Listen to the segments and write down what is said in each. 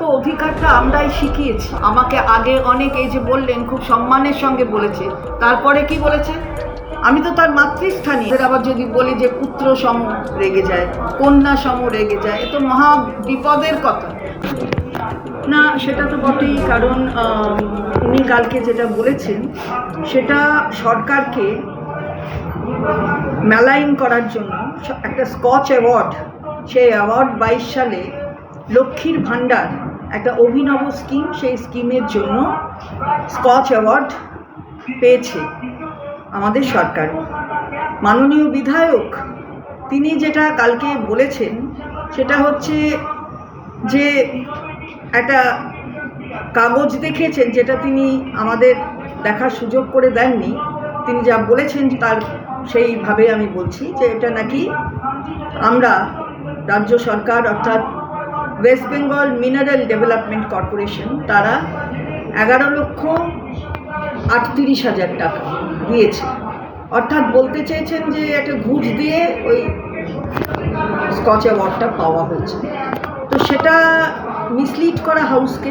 তো অধিকারটা আমরাই শিখিয়েছি। আমাকে আগে অনেক এই যে বললেন, খুব সম্মানের সঙ্গে বলেছে। তারপরে কি বলেছে? আমি তো তার মাতৃস্থানী। এদের আবার যদি বলি যে পুত্র সম রেগে যায়, কন্যা সম রেগে যায়, এ তো মহা বিপদের কথা। না, সেটা তো বটেই, কারণ উনি কালকে যেটা বলেছেন, সেটা সরকারকে মেলাইন করার জন্য একটা স্কচ অ্যাওয়ার্ড, সেই অ্যাওয়ার্ড বাইশ সালে লক্ষ্মীর ভাণ্ডার একটা অভিনব স্কিম, সেই স্কিমের জন্য স্কচ অ্যাওয়ার্ড পেয়েছে আমাদের সরকার। মাননীয় বিধায়ক, তিনি যেটা কালকে বলেছেন, সেটা হচ্ছে যে একটা কাগজ দেখেছেন যেটা তিনি আমাদের দেখার সুযোগ করে দেননি। তিনি যা বলেছেন তার সেইভাবে আমি বলছি যে এটা নাকি আমরা রাজ্য সরকার অর্থাৎ West Bengal mineral development corporation তারা এগারো লক্ষ আটত্রিশ হাজার টাকা দিয়েছে। অর্থাৎ বলতে চেয়েছেন যে একটা ঘুষ দিয়ে ওই স্কচ অ্যাওয়ার্ডটা পাওয়া হয়েছে। তো সেটা মিসলিড করা হাউসকে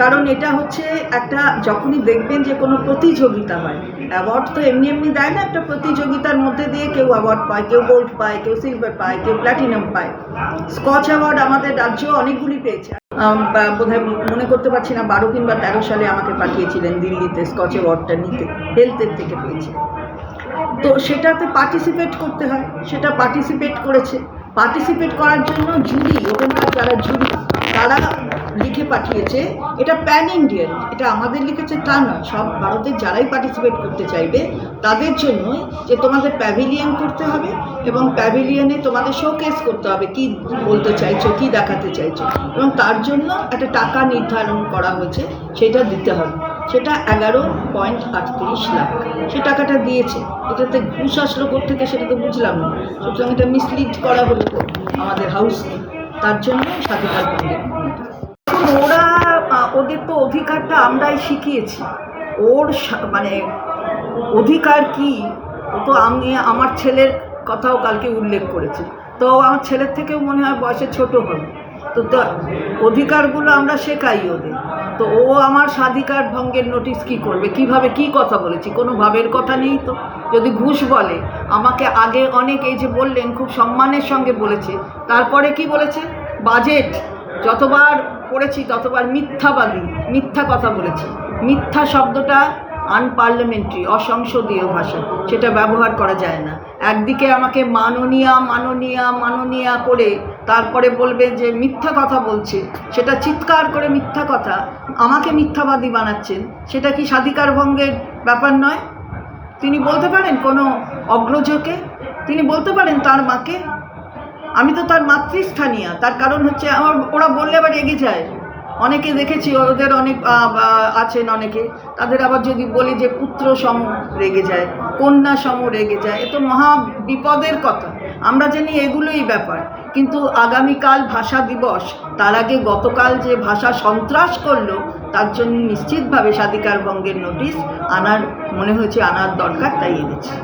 কারণ এটা হচ্ছে একটা যখনই দেখবেন যে কোনো প্রতিযোগিতা হয় অ্যাওয়ার্ড তো এমনি এমনি দেয় না, একটা প্রতিযোগিতার মধ্যে দিয়ে কেউ অ্যাওয়ার্ড পায়, কেউ গোল্ড পায়, কেউ সিলভার পায়, কেউ প্ল্যাটিনাম পায়। স্কচ অ্যাওয়ার্ড আমাদের রাজ্য অনেকগুলি পেয়েছে। বোধহয় মনে করতে পারছি না, বারো কিংবা তেরো সালে আমাকে পাঠিয়েছিলেন দিল্লিতে স্কচ অ্যাওয়ার্ডটা নিতে হেলথের থেকে পেয়েছে। তো সেটাতে পার্টিসিপেট করতে হয়, সেটা পার্টিসিপেট করেছে। পার্টিসিপেট করার জন্য জুরি ওখানকার যারা জুরি তারা লিখে পাঠিয়েছে, এটা প্যান ইন্ডিয়ান এটা আমাদের লিখেছে তা নয়, সব ভারতের যারাই পার্টিসিপেট করতে চাইবে, তাদের জন্যই যে তোমাদের প্যাভিলিয়ন করতে হবে এবং প্যাভিলিয়নে তোমাদের শোকেস করতে হবে, কি বলতে চাইছো, কি দেখাতে চাইছো, এবং তার জন্য একটা টাকা নির্ধারণ করা হয়েছে, সেটা দিতে হবে। সেটা এগারো পয়েন্ট আটত্রিশ লাখ। সে টাকাটা দিয়েছে। এটাতে ঘুষ আসলো থেকে সেটা তো বুঝলাম না। সুতরাং এটা মিসলিড করা হলো আমাদের হাউসকে তার জন্য স্বাধীনতা ওরা ওদের তো অধিকারটা আমরাই শিখিয়েছি। ওর মানে অধিকার কি তো আমি, আমার ছেলের কথাও কালকে উল্লেখ করেছি। তো আমার ছেলের থেকেও মনে হয় বয়সে ছোট হবে। তো অধিকারগুলো আমরা শেখাই ওদের। তো ও আমার স্বাধিকার ভঙ্গের নোটিশ কি করবে? কীভাবে কি কথা বলেছি? কোনো ভাবের কথা নেই তো। যদি ঘুষ বলে, আমাকে আগে অনেক এই যে বললেন, খুব সম্মানের সঙ্গে বলেছে। তারপরে কি বলেছে? বাজেট যতবার পড়েছি ততবার মিথ্যাবাদী, মিথ্যা কথা বলেছি। মিথ্যা শব্দটা আনপার্লামেন্টারি অসংসদীয় ভাষা, সেটা ব্যবহার করা যায় না। একদিকে আমাকে মাননীয়া মাননীয়া মাননীয়া করে তারপরে বলবে যে মিথ্যা কথা বলছে, সেটা চিৎকার করে মিথ্যা কথা, আমাকে মিথ্যাবাদী বানাচ্ছেন, সেটা কি স্বাধিকার ভঙ্গের ব্যাপার নয়? তিনি বলতে পারেন কোনো অগ্রজকে? তিনি বলতে পারেন তার মাকে? আমি তো তার মাতৃস্থানীয়, তার কারণ হচ্ছে আমার, ওরা বললে আবার রেগে যায়। অনেকে দেখেছি, ওদের অনেক আছেন অনেকে। তাদের আবার যদি বলি যে পুত্র সম রেগে যায়, কন্যা সম রেগে যায়, এ তো মহা বিপদের কথা। আমরা জানি এগুলোই ব্যাপার। কিন্তু আগামীকাল ভাষা দিবস, তার আগে গতকাল যে ভাষা সন্ত্রাস করল, তার জন্য নিশ্চিতভাবে স্বাধিকার ভঙ্গের নোটিশ আনার, মনে হয়েছে আনার দরকার, তাই এনেছি।